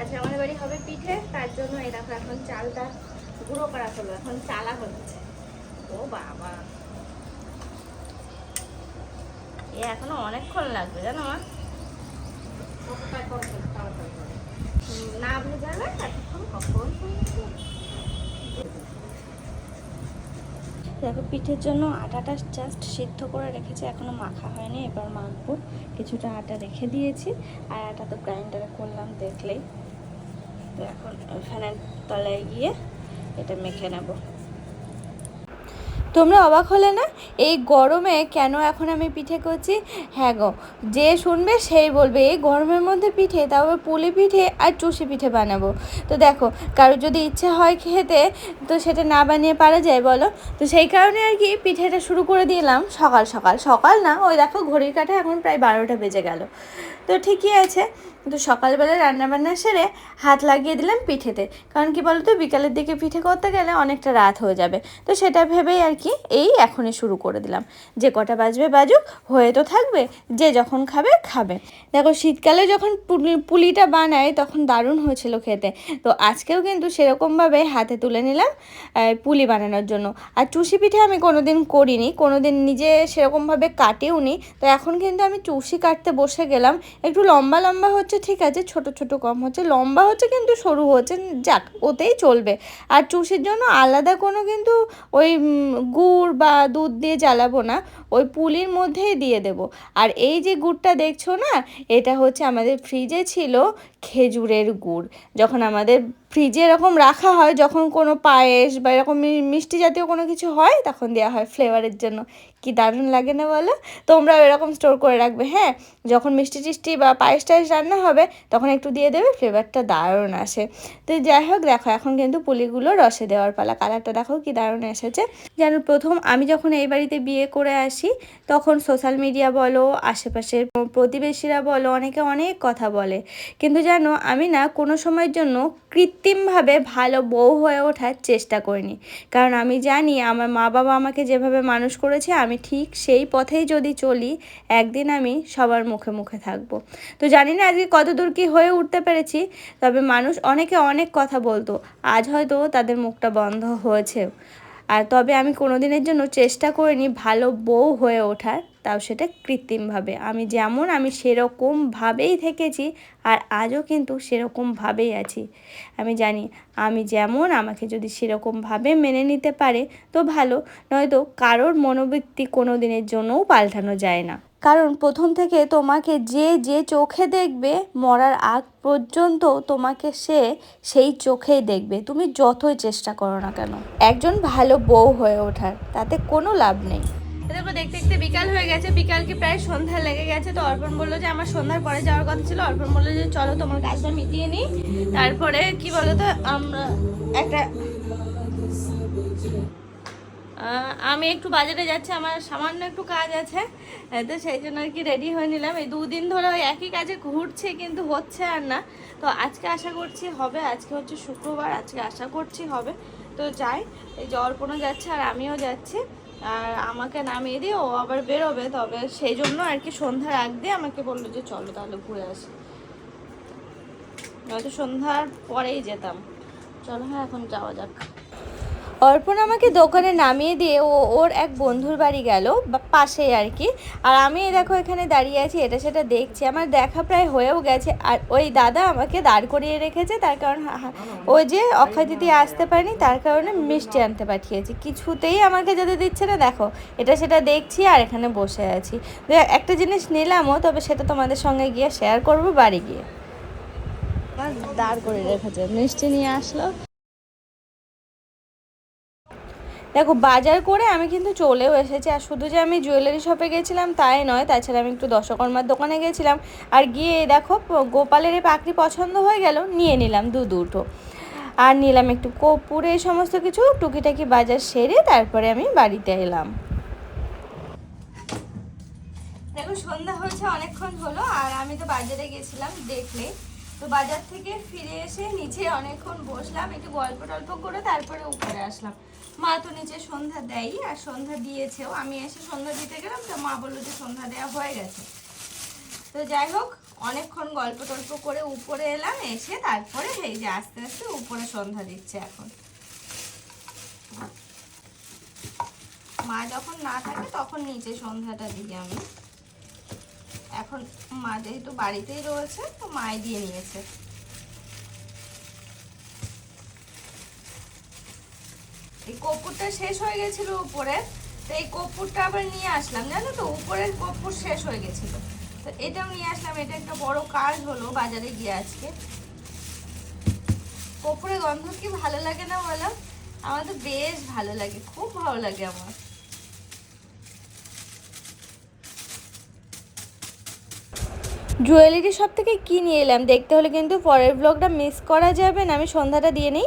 আচ্ছা আমাদের বাড়ি হবে পিঠে, তার জন্য এই দেখো এখন চালটা গুঁড়ো করা হলো, এখন চালা হচ্ছে। ও বাবা। এ এখনও অনেকক্ষণ লাগবে, জানো মা? না দেখো, পিঠের জন্য আটাটা জাস্ট সিদ্ধ করে রেখেছি, এখনও মাখা হয়নি, এবার মাখবো। কিছুটা আটা রেখে দিয়েছি, আর আটা তো গ্রাইন্ডারে করলাম দেখলেই। তো এখন ফ্যানের তলায় গিয়ে এটা মেখে নেব। তোমরা অবাক হলে না, এই গরমে কেন এখন আমি পিঠে করছি? হ্যাঁ গো, যে শুনবে সেই বলবে, এই গরমের মধ্যে পিঠে আবার পুলি পিঠে আর চুষি পিঠে বানাবো। তো দেখো, কারোর যদি ইচ্ছে হয় খেতে, তো সেটা না বানিয়ে পারা যায়, বলো? তো সেই কারণে আর কি পিঠেটা শুরু করে দিলাম সকাল সকাল। সকাল না, ওই দেখো ঘড়ির কাঁটা এখন প্রায় বারোটা বেজে গেল। তো ঠিকই আছে। কিন্তু সকালবেলা রান্নাবান্না সেরে হাত লাগিয়ে দিলাম পিঠেতে। কারণ কি বলতো, বিকালের দিকে পিঠে করতে গেলে অনেকটা রাত হয়ে যাবে। তো সেটা ভেবেই আর কি এই এখনই শুরু করে দিলাম। যে কটা বাজবে বাজুক, হয়ে তো থাকবে, যে যখন খাবে খাবে। দেখো, শীতকালে যখন পুলি- পুলিটা বানায় তখন দারুণ হয়েছিল খেতে। তো আজকেও কিন্তু সেরকমভাবে হাতে তুলে নিলাম পুলি বানানোর জন্য। আর চুষি পিঠে আমি কোনোদিন করিনি, কোনোদিন নিজে সেরকমভাবে কাটেও নি তো এখন কিন্তু আমি চুষি কাটতে বসে গেলাম একটু লম্বা লম্বা হচ্ছে, ঠিক আছে, ছোট ছোট কম হচ্ছে, লম্বা হচ্ছে কিন্তু সরু হচ্ছে, যাক, ওতেই চলবে। আর চুষির জন্য আলাদা কোনো কিন্তু ওই গুড় বা দুধ দিয়ে জ্বালাবো না। ওই পুলির মধ্যেই দিয়ে দেব। আর এই যে গুড়টা দেখছ না, এটা হচ্ছে আমাদের ফ্রিজে ছিল খেজুরের গুড়। যখন আমাদের ফ্রিজে এরকম রাখা হয়, যখন কোনো পায়েস বা এরকম মিষ্টি জাতীয় কোনো কিছু হয়, তখন দেওয়া হয় ফ্লেভারের জন্য। কি দারুণ লাগে না বলো? তোমরাও এরকম স্টোর করে রাখবে হ্যাঁ? যখন মিষ্টি টিষ্টি বা পায়েস টায়েস রান্না হবে, তখন একটু দিয়ে দেবে ফ্লেভারটা দারুণ আসে। তো যাই হোক, দেখো, এখন কিন্তু পুলিগুলো রসে দেওয়ার পালা। কালারটা দেখো কি দারুণ এসেছে। যেন প্রথম আমি যখন এই বাড়িতে বিয়ে করে আসি তখন সোশ্যাল মিডিয়া বলো, আশেপাশের প্রতিবেশীরা বলো, অনেকে অনেক কথা বলে। কিন্তু জানো, আমি না কোনো সময়ের জন্য কৃত্রিমভাবে ভালো বউ হয়ে ওঠার চেষ্টা করিনি। কারণ আমি জানি আমার মা বাবা আমাকে যেভাবে মানুষ করেছে, আমি ঠিক সেই পথেই যদি চলি, একদিন আমি সবার মুখে মুখে থাকব। তো জানি না আজকে কতদূর কি হয়ে উঠতে পেরেছি, তবে মানুষ অনেকে অনেক কথা বলতো। আজ হয়তো তাদের মুখটা বন্ধ হয়েছে আর তবে আমি কোনো দিনের জন্য চেষ্টা করিনি ভালো বউ হয়ে ওঠার। তাও সেটা কৃত্রিমভাবে। আমি যেমন আমি সেরকমভাবেই থেকেছি আর আজও কিন্তু সেরকমভাবেই আছি। আমি জানি, আমি যেমন আমাকে যদি সেরকমভাবে মেনে নিতে পারে তো ভালো, নয়তো কারোর মনোবৃত্তি কোনো দিনের জন্যও পাল্টানো যায় না। কারণ প্রথম থেকে তোমাকে যে যে চোখে দেখবে মরার আগ পর্যন্ত তোমাকে সে সেই চোখেই দেখবে। তুমি যতই চেষ্টা করো না কেন, একজন ভালো বউ হয়ে ওঠার, তাতে কোনো লাভ নেই। দেখতে দেখতে বিকাল হয়ে গেছে, বিকালকে প্রায় সন্ধ্যা লেগে গেছে। তো অর্পণ বলল যে, আমার সন্ধ্যার পরে যাওয়ার কথা ছিল। অর্পণ বলল যে, চলো, তোমার কাজটা মিটিয়ে নিই। তারপরে কি বলো তো আমরা একটা আমি একটু বাজারে যাচ্ছি, আমার সামান্য একটু কাজ আছে তো সেই জন্য আর কি রেডি হয়ে নিলাম। এই দুদিন ধরে ওই একই কাজে ঘুরছে, কিন্তু হচ্ছে আর না। তো আজকে আশা করছি হবে, আজকে হচ্ছে শুক্রবার, আজকে আশা করছি হবে। তো যাই, এই যে অর্পণও যাচ্ছে আর আমিও যাচ্ছি। আর আমাকে নামিয়ে দিয়ে ও আবার বেরোবে, তবে সেই জন্য আর কি সন্ধ্যার আগ দিয়ে আমাকে বলল যে চলো তাহলে ঘুরে আসি। নয়তো সন্ধ্যার পরেই যেতাম। চলো হ্যাঁ এখন যাওয়া যাক। অর্পণ আমাকে দোকানে নামিয়ে দিয়ে ও ওর এক বন্ধুর বাড়ি গেল পাশেই আর কি। আর আমি দেখো এখানে দাঁড়িয়ে আছি, এটা সেটা দেখছি। আমার দেখা প্রায় হয়েও গেছে। আর ওই দাদা আমাকে দাঁড় করিয়ে রেখেছে, তার কারণ হা- যে অক্ষয় দিদি আসতে পারেনি, তার কারণে মিষ্টি আনতে পাঠিয়েছি। কিছুতেই আমাকে যেতে দিচ্ছে না, দেখো, এটা সেটা দেখছি আর এখানে বসে আছি। একটা জিনিস নিলামও তবে সেটা তোমাদের সঙ্গে গিয়ে শেয়ার করব, বাড়ি গিয়ে। দাঁড় করে রেখেছে, মিষ্টি নিয়ে আসলো। দেখো, বাজার করে আমি কিন্তু চলেও এসেছি। আর শুধু যে আমি জুয়েলারি শপে গেছিলাম, তাই নয়। তাছাড়া আমি একটু দশকর্মার দোকানে গেছিলাম। আর গিয়ে দেখো, গোপালের এই পাখি পছন্দ হয়ে গেল, নিয়ে নিলাম দু দুটো। আর নিলাম একটু কপুর এই সমস্ত কিছু, টুকিটাকি বাজার সেরে তারপরে আমি বাড়িতে এলাম। দেখো, সন্ধ্যা হয়েছে, অনেকক্ষণ হলো, আর আমি তো বাজারে গেছিলাম, দেখলে। তো বাজার থেকে ফিরে এসে নিচে অনেকক্ষণ বসলাম, একটু গল্প টল্প করে তারপরে উপরে আসলাম। মা তো নিচে সন্ধ্যা দেয়ই আর সন্ধ্যা দিয়েছেও। আমি এসে সন্ধ্যা দিতে গেলাম, তো মা বলল যে সন্ধ্যা দেওয়া হয়ে গেছে। তো যাই হোক, অনেকক্ষণ গল্প টল্প করে উপরে এলাম, এসে তারপরে এই যে আস্তে আস্তে উপরে সন্ধ্যা দিচ্ছে এখন। মা যখন না থাকে তখন নিচে সন্ধ্যাটা দিই আমি। এখন মা যেহেতু বাড়িতেই রয়েছে, তো মাই দিয়ে নিয়েছে। এই কর্পূরটা শেষ হয়ে গেছিল উপরে, তো এই কর্পূরটা আবার নিয়ে আসলাম। জানো তো, উপরের কর্পূর শেষ হয়ে গেছিল। তো এটাও নিয়ে আসলাম, এটা একটা বড় কাজ হলো বাজারে গিয়ে আজকে। কর্পূরের গন্ধ কি ভালো লাগে না বলো? আমার তো বেশ ভালো লাগে, খুব ভালো লাগে আমার। জুয়েলারি শপ থেকে কি নিয়ে এলাম? দেখতে হলে কিন্তু পরের ব্লগটা মিস করা যাবে না, আমি সন্ধ্যাটা দিয়ে নিই।